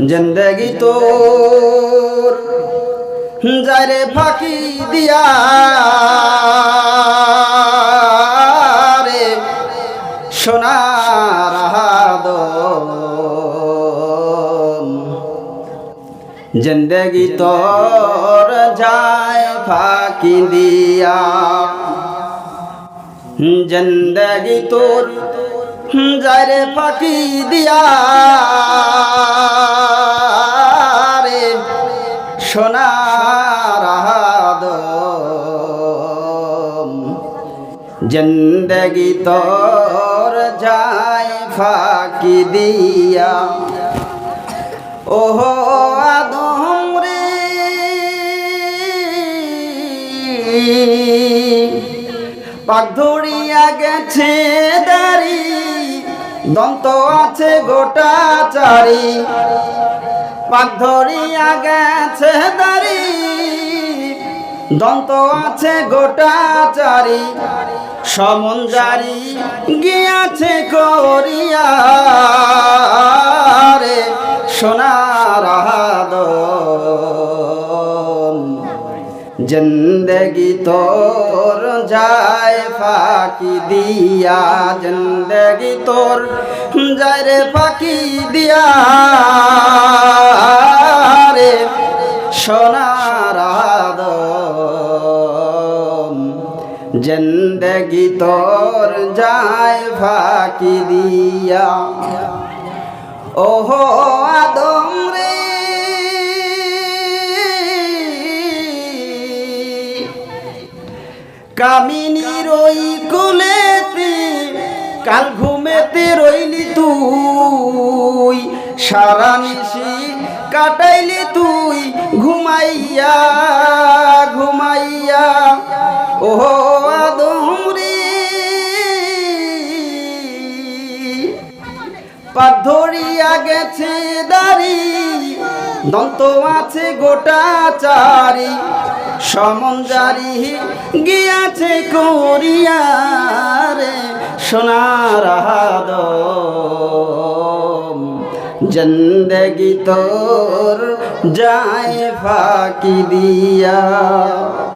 জিন্দগি তোর যারে ফাঁকি দিয়া সোনার জিন্দগি তোর যায় ফাঁকি দিয়া জিন্দগি তোর যারে ফাঁকি দিয়া সোনার হাদম জিন্দগি তোর যায় ফাঁকি দিয়া। ওহো আদম রে। পাক ধরিয়া গেছে দাড়ি, দন্ত আছে গোটা চারি। পাক ধরিয়া গেছে দাড়ি দন্ত আছে গোটা চারি সমঞ্জারি গিয়াছে করিয়া রে সোনার জিন্দগি তোর যায় ফাঁকি দিয়া, জিন্দগি তোর যায় রে ফাঁকি দিয়া রে সোনার জিন্দগি তোর যায় ফাঁকি দিয়া ওহো আদম রে কামিনীর ওই কুলেতে কাল ঘুমেতে রইলি তুই সারা নিশি কাটাইলি তুই ঘুমাইয়া ঘুমাইয়া ওহো পাক ধরিয়া গেছে দাড়ি, দন্ত আছে গোটা চারি সমঞ্জারি গিয়াছে করিয়া রে সোনার হাদম জিন্দগি তোর যায় ফাঁকি দিয়া।